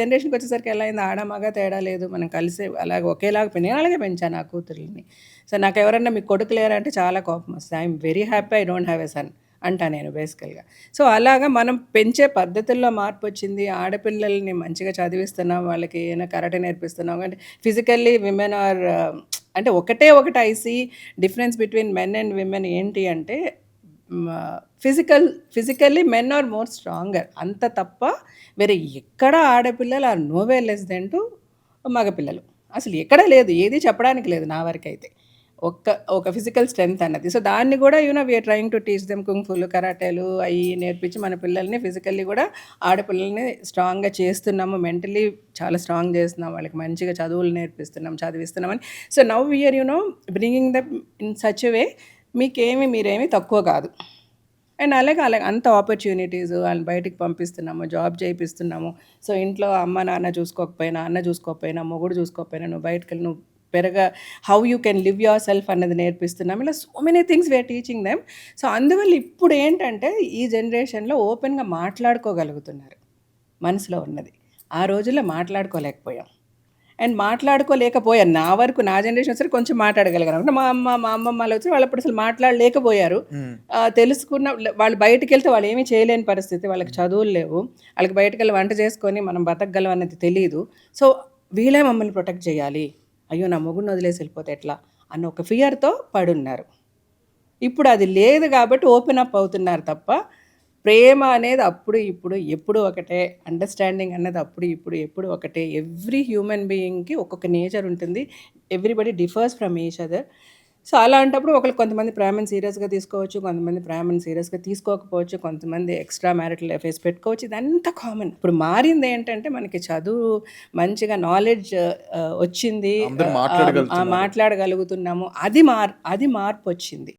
జనరేషన్కి వచ్చేసరికి ఎలా అయింది? ఆడ మగ తేడా లేదు. మనం కలిసి అలాగే ఒకేలాగా పె- నేను అలాగే పెంచాను నా కూతుర్ని సో నాకు ఎవరన్నా మీకు కొడుకు లేరంటే చాలా కోపం వస్తుంది. I'm very happy I don't have a son అంటా నేను బేసికల్గా. సో అలాగా మనం పెంచే పద్ధతుల్లో మార్పు వచ్చింది. ఆడపిల్లల్ని మంచిగా చదివిస్తున్నాం. వాళ్ళకి ఏమైనా కరాటే నేర్పిస్తున్నాం. అంటే ఫిజికల్లీ విమెన్ ఆర్ అంటే ఒకటే ఒకటి I see difference between men and women ఏంటి అంటే physical physically men are more stronger అంత తప్ప వేరే ఎక్కడ ఆడపిల్లలు are no way less then to మగపిల్లలు. అసలు ఎక్కడ లేదు ఏది చెప్పడానికి లేదు నా వరకు అయితే ఒక్క ఒక ఫిజికల్ స్ట్రెంగ్త్ అన్నది. సో దాన్ని కూడా you know we are trying to teach them కుంఫులు కరాటేలు అవి నేర్పించి మన పిల్లల్ని ఫిజికల్లీ కూడా ఆడపిల్లల్ని స్ట్రాంగ్గా చేస్తున్నాము. మెంటలీ చాలా స్ట్రాంగ్ చేస్తున్నాం. వాళ్ళకి మంచిగా చదువులు నేర్పిస్తున్నాం చదివిస్తున్నామని so now we are you know bringing the in such way మీకేమి మీరేమి తక్కువ కాదు. అండ్ అలాగే అలాగే అంత ఆపర్చునిటీస్ వాళ్ళని బయటికి పంపిస్తున్నాము జాబ్ చేయిస్తున్నాము సో ఇంట్లో అమ్మ నాన్న చూసుకోకపోయినా అన్న చూసుకోకపోయినా మొగుడు చూసుకోకపోయినా నువ్వు బయటకు వెళ్ళి నువ్వు పెరగ how you can live yourself అన్నది నేర్పిస్తున్నాం ఇలా so many things we are teaching them so అందువల్ల ఇప్పుడు ఏంటంటే ఈ జనరేషన్లో ఓపెన్గా మాట్లాడుకోగలుగుతున్నారు. మనసులో ఉన్నది. ఆ రోజుల్లో మాట్లాడుకోలేకపోయాం. అండ్ మాట్లాడుకోలేకపోయాను నా వరకు నా జనరేషన్ వచ్చి కొంచెం మాట్లాడగలిగాను అంటే మా అమ్మ మా అమ్మమ్మ వాళ్ళు వచ్చి వాళ్ళు అప్పుడు అసలు మాట్లాడలేకపోయారు. తెలుసుకున్న వాళ్ళు బయటికి వెళ్తే వాళ్ళు ఏమీ చేయలేని పరిస్థితి. వాళ్ళకి చదువులు లేవు. వాళ్ళకి బయటకు వెళ్ళి వంట చేసుకొని మనం బతకగలం అనేది తెలియదు సో వీళ్ళే మమ్మల్ని ప్రొటెక్ట్ చేయాలి. అయ్యో నా మొగుడిని వదిలేసి వెళ్ళిపోతే ఎట్లా? అన్న ఒక ఫియర్తో పడున్నారు. ఇప్పుడు అది లేదు కాబట్టి ఓపెన్ అప్ అవుతున్నారు తప్ప ప్రేమ అనేది అప్పుడు ఇప్పుడు ఎప్పుడు ఒకటే. అండర్స్టాండింగ్ అన్నది అప్పుడు ఇప్పుడు ఎప్పుడు ఒకటే. ఎవ్రీ హ్యూమన్ బీయింగ్కి ఒక్కొక్క నేచర్ ఉంటుంది. Everybody differs from each other so అలాంటప్పుడు ఒకరు కొంతమంది ప్రేమను సీరియస్గా తీసుకోవచ్చు కొంతమంది ప్రేమను సీరియస్గా తీసుకోకపోవచ్చు కొంతమంది ఎక్స్ట్రా మ్యారిటల్ అఫేర్స్ పెట్టుకోవచ్చు. ఇదంతా కామన్ ఇప్పుడు మారింది ఏంటంటే మనకి చదువు మంచిగా నాలెడ్జ్ వచ్చింది. ఆ, ఆ, మాట్లాడగలుగుతున్నారు. మాట్లాడగలుగుతున్నాము. అది మార్ అది మార్పు వచ్చింది.